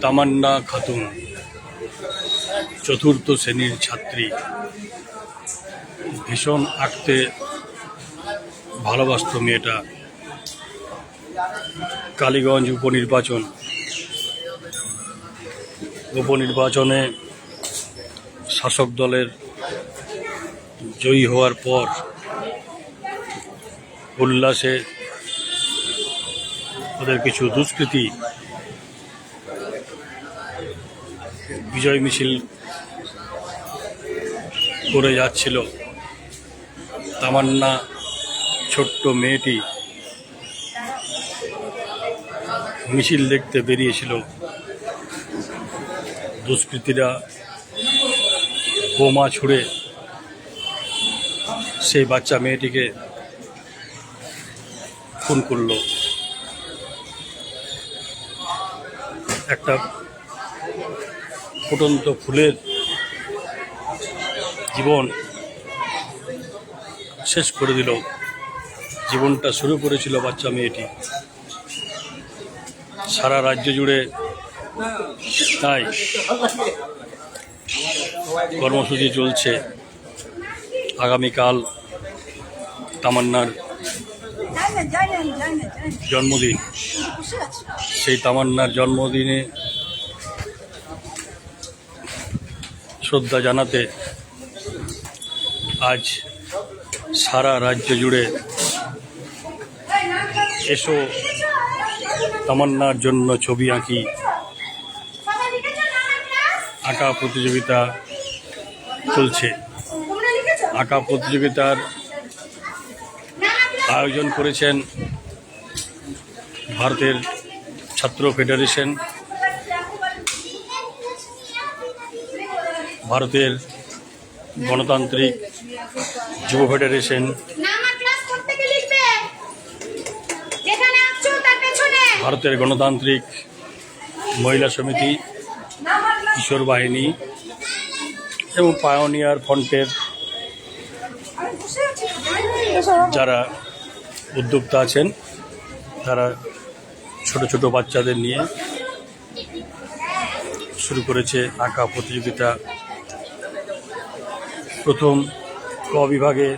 তামান্না খাতুন, চতুর্থ শ্রেণির ছাত্রী। ভীষণ আঁকতে ভালোবাসত মেয়েটা। কালীগঞ্জ উপনির্বাচন। উপনির্বাচনে শাসক দলের জয়ী হওয়ার পর উল্লাসে ওদের কিছু দুষ্কৃতী বিজয় মিছিল করে যাচ্ছিল। তামান্না ছোট্ট মেয়েটি মিছিল দেখতে বেরিয়েছিল। দুষ্কৃতীরা বোমা ছুঁড়ে সেই বাচ্চা মেয়েটিকে খুন করল। একটা ফুটন্ত ফুলের জীবন শেষ করে দিল। জীবনটা শুরু করেছিল বাচ্চা মেয়েটি। সারা রাজ্য জুড়ে তাই কর্মসূচি চলছে। আগামীকাল তামান্নার জন্মদিন। সেই তামান্নার জন্মদিনে শ্রদ্ধা জানাতে আজ সারা রাজ্য জুড়ে এসো তামান্নার জন্য ছবি আঁকি। আঁকা প্রতিযোগিতা চলছে। আঁকা প্রতিযোগিতার আয়োজন করেছেন ভারতের ছাত্র ফেডারেশন ভারতের গণতান্ত্রিক যুব ফেডারেশন। ভারতের গণতান্ত্রিক মহিলা সমিতি কিশোর বাহিনী এবং পায়োনিয়ার ফ্রন্টের যারা উদ্যোক্তা আছেন তারা ছোট ছোট বাচ্চাদের নিয়ে শুরু করেছে আঁকা প্রতিযোগিতা। প্রথম ক বিভাগে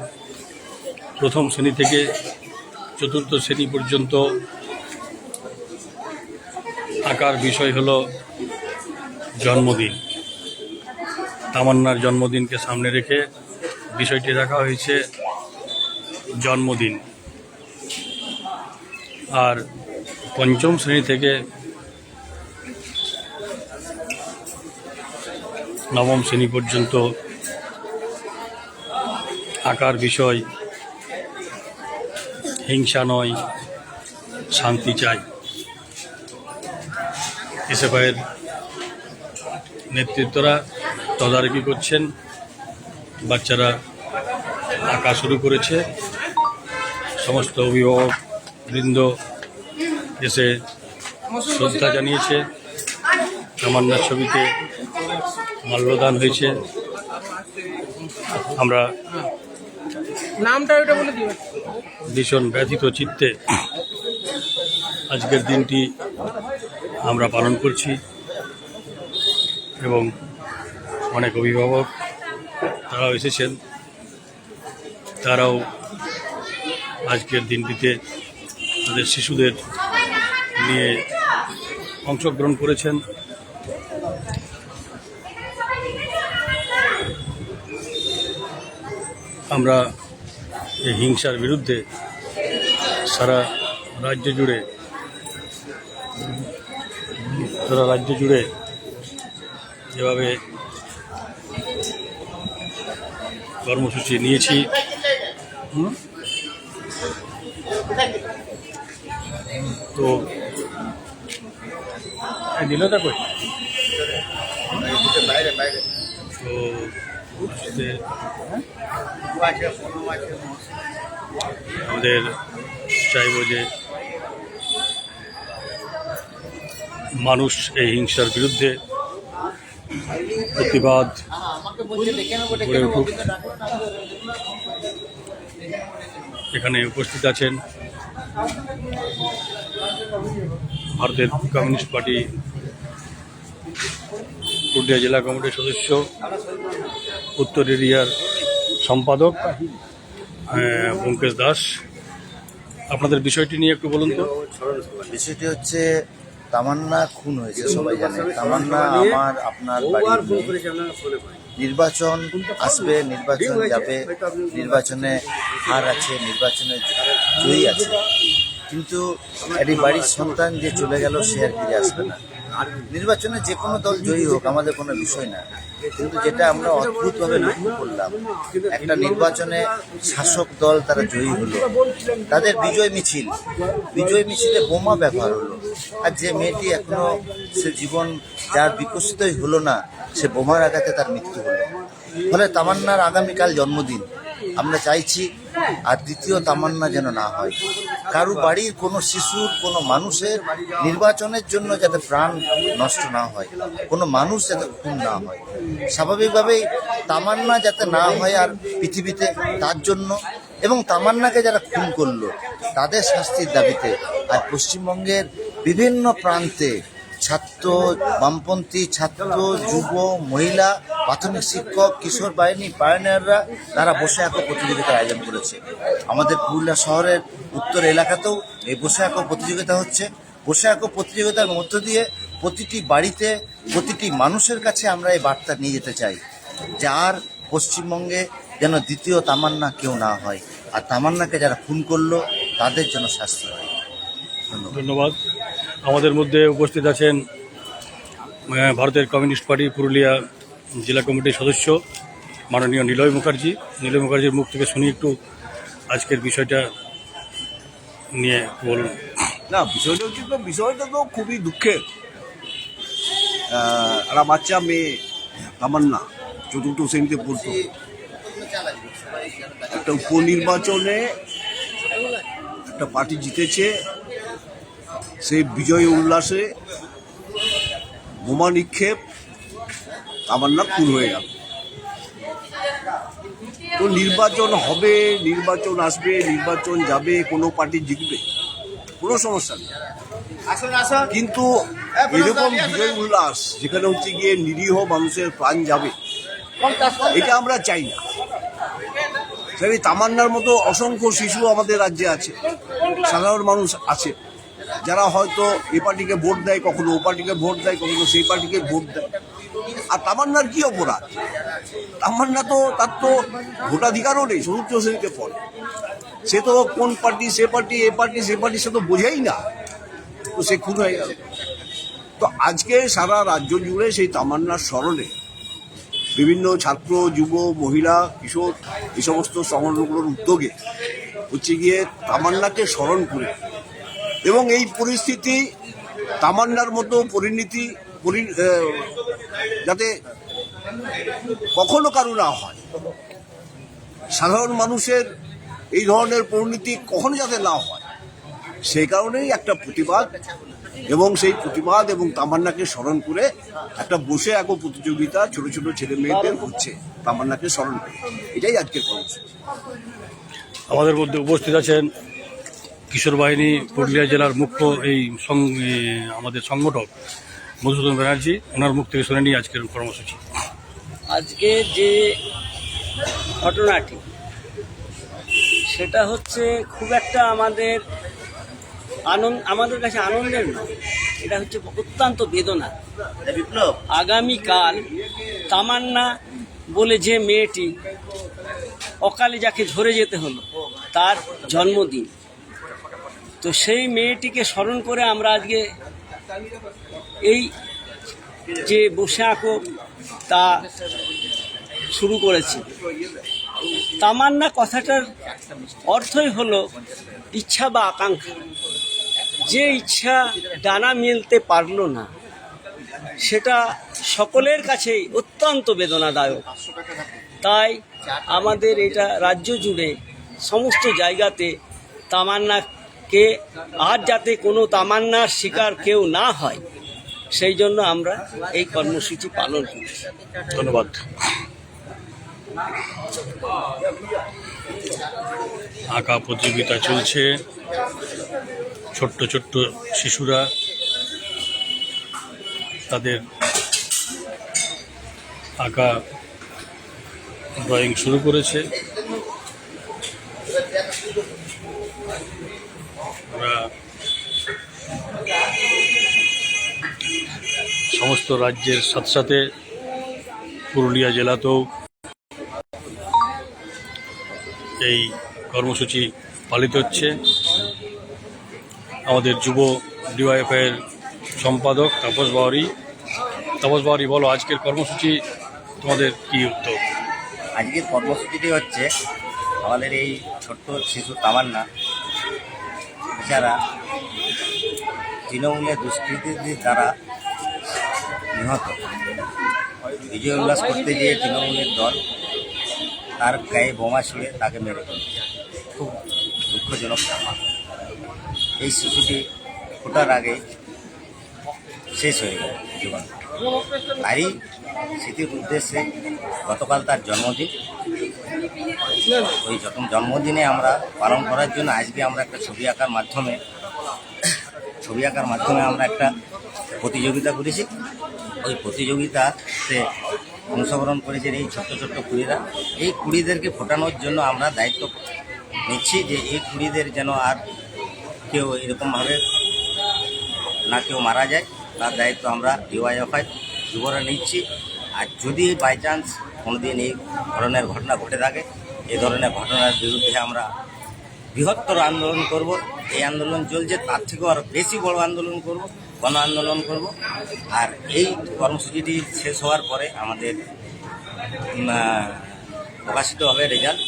প্রথম শ্রেণি থেকে চতুর্থ শ্রেণি পর্যন্ত আঁকার বিষয় হল জন্মদিন। তামান্নার জন্মদিনকে সামনে রেখে বিষয়টি রাখা হয়েছে জন্মদিন। আর পঞ্চম শ্রেণি থেকে নবম শ্রেণি পর্যন্ত আঁকার বিষয়। হিংসা নয়, শান্তি চাই। এসএফআইয়ের নেতৃত্বরা তদারকি করছেন। বাচ্চারা আঁকা শুরু করেছে। সমস্ত অভিভাবক বৃন্দ এসে শ্রদ্ধা জানিয়েছে। তামান্নার ছবিতে মাল্যদান হয়েছে। আমরা নামটা বলে ভীষণ ব্যথিত চিত্তে আজকের দিনটি আমরা পালন করছি এবং অনেক অভিভাবক তারাও এসেছেন। তারাও আজকের দিনটিতে তাদের শিশুদের নিয়ে অংশগ্রহণ করেছেন। আমরা এই হিংসার বিরুদ্ধে সারা রাজ্য জুড়ে, সারা রাজ্য জুড়ে যেভাবে কর্মসূচি নিয়েছি তো দিল কই? তো আমাদের চাইব যে মানুষ এই হিংসার বিরুদ্ধে প্রতিবাদ গড়ে উঠুক। এখানে উপস্থিত আছেন ভারতের কমিউনিস্ট পার্টি পুরুলিয়া জেলা কমিটির সদস্য উত্তর এরিয়ার সম্পাদক আহ, দাস। আপনাদের বিষয়টি নিয়ে একটু বলুন তো। বিষয়টি হচ্ছে তামান্না খুন হয়েছে সবাই জানে। তামান্না আমার আপনার নির্বাচন আসবে নির্বাচন যাবে নির্বাচনে হার আছে নির্বাচনে জয়ী আছে। কিন্তু একটি বাড়ির সন্তান যে চলে গেল সে আর ফিরে আসবে না। নির্বাচনে যে কোনো দল জয়ী হোক, আমাদের কোনো বিষয় না। কিন্তু যেটা আমরা অদ্ভুতভাবে লক্ষ্য করলাম, একটা নির্বাচনে শাসক দল তারা জয়ী হলো। তাদের বিজয় মিছিল। বিজয় মিছিলে বোমা ব্যবহার হলো। আর যে মেয়েটি এখনও সে জীবন যার বিকশিতই হলো না, সে বোমার আঘাতে তার মৃত্যু হলো। ফলে তামান্নার আগামীকাল জন্মদিন। আমরা চাইছি আর দ্বিতীয় তামান্না যেন না হয়। কারও বাড়ির কোনো শিশুর, কোনো মানুষের নির্বাচনের জন্য যাতে প্রাণ নষ্ট না হয়, কোনো মানুষ যাতে খুন না হয়। স্বাভাবিকভাবেই তামান্না যাতে না হয় আর পৃথিবীতে তার জন্য এবং তামান্নাকে যারা খুন করল, তাদের শাস্তির দাবিতে আর পশ্চিমবঙ্গের বিভিন্ন প্রান্তে ছাত্র বামপন্থী, ছাত্র, যুব, মহিলা, প্রাথমিক শিক্ষক, কিশোর বাহিনী পায়নিয়াররা তারা বসে আঁকো প্রতিযোগিতার আয়োজন করেছে। আমাদের পুরুলিয়া শহরের উত্তর এলাকাতেও এই বসে আঁকো প্রতিযোগিতা হচ্ছে। বসে আঁকো প্রতিযোগিতার মধ্য দিয়ে প্রতিটি বাড়িতে প্রতিটি মানুষের কাছে আমরা এই বার্তা নিয়ে যেতে চাই যে আর পশ্চিমবঙ্গে যেন দ্বিতীয় তামান্না কেউ না হয়। আর তামান্নাকে যারা খুন করল, তাদের জন্য শাস্তি হয়। ধন্যবাদ। আমাদের মধ্যে উপস্থিত আছেন ভারতের কমিউনিস্ট পার্টি পুরুলিয়া জেলা কমিটির সদস্য মাননীয় নিলয় মুখার্জি। নিলয় মুখার্জির মুখ থেকে শুনি একটু আজকের বিষয়টা নিয়ে বলুন। না, বিষয়টা হচ্ছে তো বিষয়টা তো খুবই দুঃখের। একটা বাচ্চা মেয়ে, তামান্না, চতুর্থ শ্রেণীতে পড়তো। একটা উপনির্বাচনে একটা পার্টি জিতেছে সেই বিজয় উল্লাসে বোমা নিক্ষেপ তামান্না খুন হয়ে গেল। তো নির্বাচন হবে নির্বাচন আসবে নির্বাচন যাবে কোনো পার্টি জিতবে কোনো সমস্যা নেই। কিন্তু এরকম বিজয় উল্লাস যেখানে হচ্ছে গিয়ে নিরীহ মানুষের প্রাণ যাবে এটা আমরা চাই না। সেই তামান্নার মতো অসংখ্য শিশু আমাদের রাজ্যে আছে সাধারণ মানুষ আছে। যারা হয়তো এ পার্টিকে ভোট দেয়, কখনো ও পার্টিকে ভোট দেয়, কখনো সেই পার্টিকে ভোট দেয়। আর তামান্নার কি অপরাধ? তামান্না তো, তার তো ভোটাধিকারও নেই চতুর্থ শ্রেণীতে পড়ে সে তো কোন পার্টি, সে পার্টি, এ পার্টি, সে পার্টি, সে তো বোঝাই না। তো সে খুন হয়ে গেল। তো আজকে সারা রাজ্য জুড়ে সেই তামান্নার স্মরণে বিভিন্ন ছাত্র, যুব, মহিলা, কিশোর এই সমস্ত সংগঠনগুলোর উদ্যোগে হচ্ছে গিয়ে তামান্নাকে স্মরণ করে এবং এই পরিস্থিতি তামান্নার মতো পরিণতি, পরি- যাতে কখনো কারও না হয়। সাধারণ মানুষের এই ধরনের পরিণতি কখনো যাতে না হয়, সেই কারণেই একটা প্রতিবাদ এবং সেই প্রতিবাদ এবং তামান্নাকে স্মরণ করে একটা বসে এক প্রতিযোগিতা ছোট ছোট ছেলে মেয়েদের হচ্ছে, তামান্নাকে স্মরণ করে। এটাই আজকের কর্মসূচি। আমাদের মধ্যে উপস্থিত আছেন কিশোর বাহিনী পুরুলিয়া জেলার মুখ্য এই সং- আমাদের সংগঠক মধুসূদন ব্যানার্জি ওনার মুখ থেকে শুনে নিই আজকের কর্মসূচি। আজকে যে ঘটনাটি সেটা হচ্ছে খুব একটা আমাদের আনন্দ আমাদের কাছে আনন্দের নয়। এটা হচ্ছে অত্যন্ত বেদনা। বিপ্লব। আগামীকাল তামান্না বলে যে মেয়েটি অকালে যাকে ঝরে যেতে হলো তার জন্মদিন। তো সেই মেয়েটিকে স্মরণ করে আমরা আজকে এই যে বসে আঁকো তা শুরু করেছি। তামান্না কথাটার অর্থই হলো ইচ্ছা বা আকাঙ্ক্ষা। যে ইচ্ছা ডানা মেলতে পারল না, সেটা সকলের কাছেই অত্যন্ত বেদনাদায়ক। তাই আমাদের এটা রাজ্য জুড়ে সমস্ত জায়গাতে তামান্নাকে আর যাতে কোনো তামান্নার শিকার কেউ না হয়, সেই জন্য আমরা এই কর্মসূচি পালন করছি। ধন্যবাদ। আঁকা প্রতিযোগিতা চলছে। ছোট্ট ছোট্ট শিশুরা তাদের আঁকা, ড্রয়িং শুরু করেছে। সমস্ত রাজ্যের সাথে সাথে পুরুলিয়া জেলাতেও এই কর্মসূচি পালিত হচ্ছে। আমাদের যুব ডিওয়াইএফের সম্পাদক তাপস বাউরি। তাপস বাউরি, বলো, আজকের কর্মসূচি তোমাদের কি উদ্যোগ? আজকের কর্মসূচিটি হচ্ছে আমাদের এই ছোট্ট শিশু তামান্না যারা তৃণমূলের দুষ্কৃতীদের দ্বারা নিহত। বিজয় উল্লাস করতে গিয়ে তৃণমূলের দল তার গায়ে বোমা ছুঁড়ে তাকে মেরে ফেলেছে। খুব দুঃখজনক ব্যাপার। এই শিশুটি ফোটার আগে শেষ হয়ে গেল জীবন। তারই স্মৃতির উদ্দেশ্যে গতকাল তার জন্মদিন। ওই যখন জন্মদিনে আমরা পালন করার জন্য আজকে আমরা একটা ছবি আঁকার মাধ্যমে, ছবি আঁকার মাধ্যমে আমরা একটা প্রতিযোগিতা করেছি। ওই প্রতিযোগিতাতে অংশগ্রহণ করেছেন এই ছোট্ট ছোট্ট কুড়িরা। এই কুড়িদেরকে ফোটানোর জন্য আমরা দায়িত্ব নিচ্ছি যে এই কুড়িদের যেন আর কেউ এরকমভাবে না কেউ মারা যায়, তার দায়িত্ব আমরা ডিওয়াইএফআই যুবরা নিচ্ছি। আর যদি বাই চান্স কোনোদিন এই ধরনের ঘটনা ঘটে থাকে এই ধরনের ঘটনার বিরুদ্ধে আমরা বৃহত্তর আন্দোলন করব। এই আন্দোলন চলছে, তার থেকেও আরও বেশি বড় আন্দোলন করব। গণ আন্দোলন করব। আর এই কর্মসূচিটি শেষ হওয়ার পরে আমাদের প্রকাশিত হবে রেজাল্ট।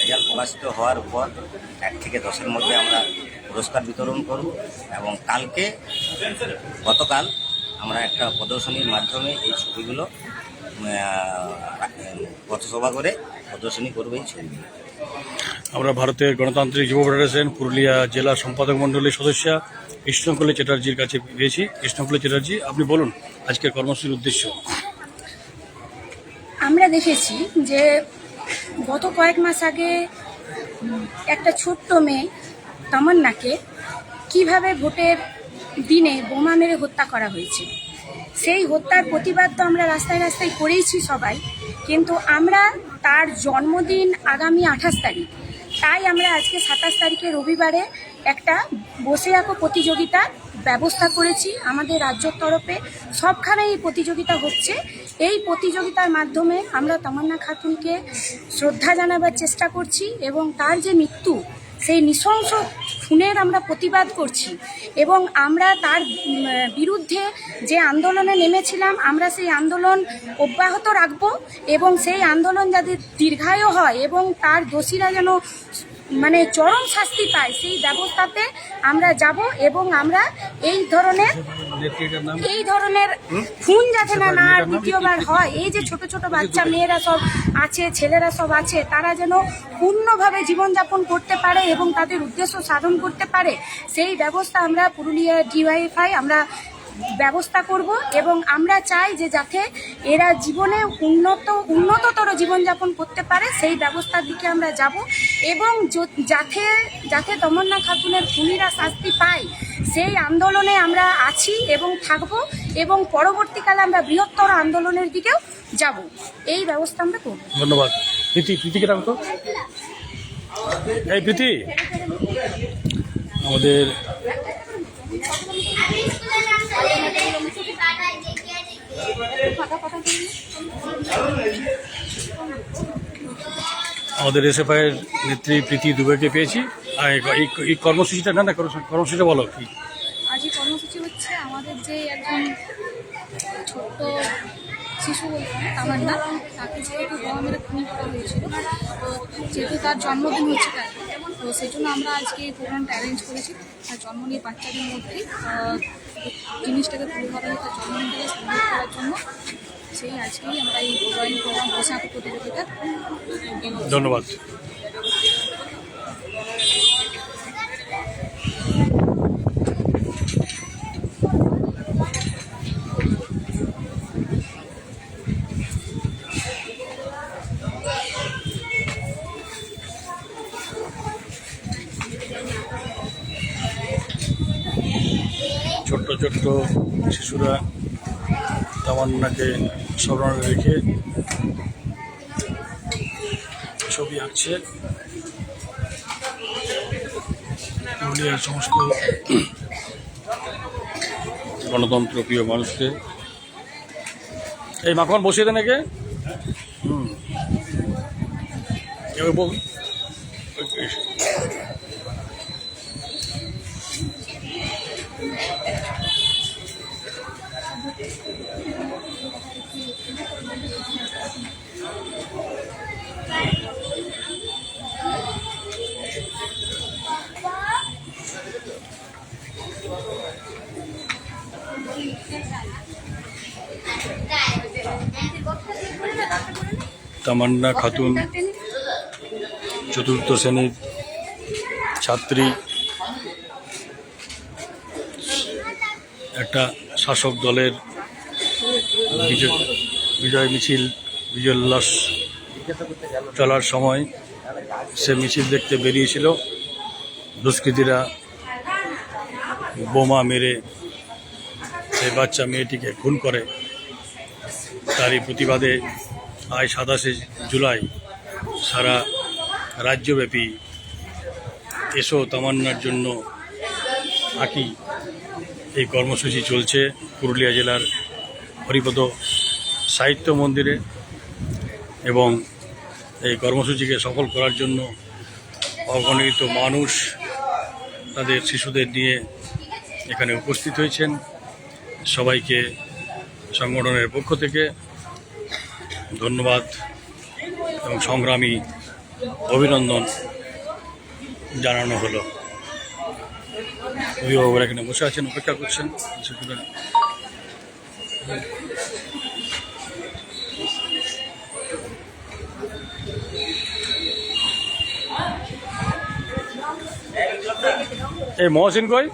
রেজাল্ট প্রকাশিত হওয়ার পর এক থেকে দশের মধ্যে আমরা পুরস্কার বিতরণ করব এবং কালকে, গতকাল আমরা একটা প্রদর্শনীর মাধ্যমে এই ছবিগুলো পথসভা করে প্রদর্শনী করবে এই ছবিগুলো আমরা ভারতের গণতান্ত্রিক যুব ফেডারেশন পুরুলিয়া জেলা সম্পাদক মণ্ডলীর সদস্য কৃষ্ণকলি চ্যাটার্জির কাছে পেয়েছি কৃষ্ণকলি চ্যাটার্জি আপনি বলুন আজকের কর্মসূচির উদ্দেশ্য? আমরা দেখেছি যে গত কয়েক মাস আগে একটা ছোট্ট মেয়ে তামান্নাকে কীভাবে ভোটের দিনে বোমা মেরে হত্যা করা হয়েছে। সেই হত্যার প্রতিবাদ তো আমরা রাস্তায় রাস্তায় করেইছি সবাই। কিন্তু আমরা তার জন্মদিন আগামী আঠাশ তারিখ। তাই আমরা আজকে সাতাশ তারিখে রবিবারে একটা বসে আঁকো প্রতিযোগিতার ব্যবস্থা করেছি আমাদের রাজ্যর তরফে। সবখানে এই প্রতিযোগিতা হচ্ছে। এই প্রতিযোগিতার মাধ্যমে আমরা তামান্না খাতুনকে শ্রদ্ধা জানাবার চেষ্টা করছি এবং তার যে মৃত্যু, সেই নৃশংস খুনের আমরা প্রতিবাদ করছি এবং আমরা তার বিরুদ্ধে যে আন্দোলনে নেমেছিলাম, আমরা সেই আন্দোলন অব্যাহত রাখব এবং সেই আন্দোলন যাতে দীর্ঘায়ু হয় এবং তার দোষীরা যেন মানে চরম শাস্তি পায়, সেই ব্যবস্থাতে আমরা যাব এবং আমরা এই ধরনের এই ধরনের খুন যাতে না না আর দ্বিতীয়বার হয়, এই যে ছোট ছোট বাচ্চা মেয়েরা সব আছে, ছেলেরা সব আছে, তারা যেন পূর্ণভাবে জীবনযাপন করতে পারে এবং তাদের উদ্দেশ্য সাধন করতে পারে, সেই ব্যবস্থা আমরা পুরুলিয়া ডিওয়াইফাই আমরা ব্যবস্থা করব এবং আমরা চাই যে যাতে এরা জীবনে উন্নত, উন্নততর জীবনযাপন করতে পারে, সেই ব্যবস্থার দিকে আমরা যাব এবং যাতে যাতে তমন্না খাতুনের খুনিরা শাস্তি পায়, সেই আন্দোলনে আমরা আছি এবং থাকব এবং পরবর্তীকালে আমরা বৃহত্তর আন্দোলনের দিকেও যাব। এই ব্যবস্থা আমরা করব। ধন্যবাদ। এই প্রীতি। আমাদের আমাদের এসএফআই এর নেত্রী প্রীতি দুবেকে পেয়েছি। আর এই- এই এই কর্মসূচিটা না না কর্মসূচি- কর্মসূচিটা বলো কি? আজই কর্মসূচি হচ্ছে আমাদের যে একজন ছোট্ট শিশু তামান্না তাকে যেহেতু বাবা মেরে খুনি করা হয়েছিল তো যেহেতু তার জন্মদিন হচ্ছে তার তো সেই জন্য আমরা আজকে এই প্রোগ্রামটা অ্যারেঞ্জ করেছি। তার জন্ম নিয়ে বাচ্চাদের মধ্যেই আহ, জিনিসটাকে তুলে ধরা হয় তার জন্মদিনটাকে সেলিব্রেট করার জন্য। সেই আজকেই আমরা এই ড্রয়িং প্রোগ্রাম আঁকা প্রতিযোগিতা ধন্যবাদ। ছোট্ট শিশুরা তামান্নাকে স্মরণে রেখে ছবি আঁকছে। পুরুলিয়ার সমস্ত গণতন্ত্র প্রিয় মানুষকে। এই মাখন বসিয়ে দেন একে হুম। তামান্না খাতুন, চতুর্থ শ্রেণির ছাত্রী, একটা শাসক দলের বিজয় মিছিল বিজয়োল্লাস চলার সময় সে মিছিল দেখতে বেরিয়েছিল। দুষ্কৃতীরা বোমা মেরে সেই বাচ্চা মেয়েটিকে খুন করে। তারই প্রতিবাদে আজ সাতাশে জুলাই সারা রাজ্যব্যাপী এসো তামান্নার জন্য আঁকি এই কর্মসূচি চলছে পুরুলিয়া জেলার হরিপদ সাহিত্য মন্দিরে এবং এই কর্মসূচিকে সফল করার জন্য অগণিত মানুষ তাদের শিশুদের নিয়ে এখানে উপস্থিত হয়েছেন। সবাইকে সংগঠনের পক্ষ থেকে ধন্যবাদ এবং সংগ্রামী অভিনন্দন জানানো হলো। অভিভাবকরা এখানে বসে আছেন, অপেক্ষা করছেন। এই মহসিন কই?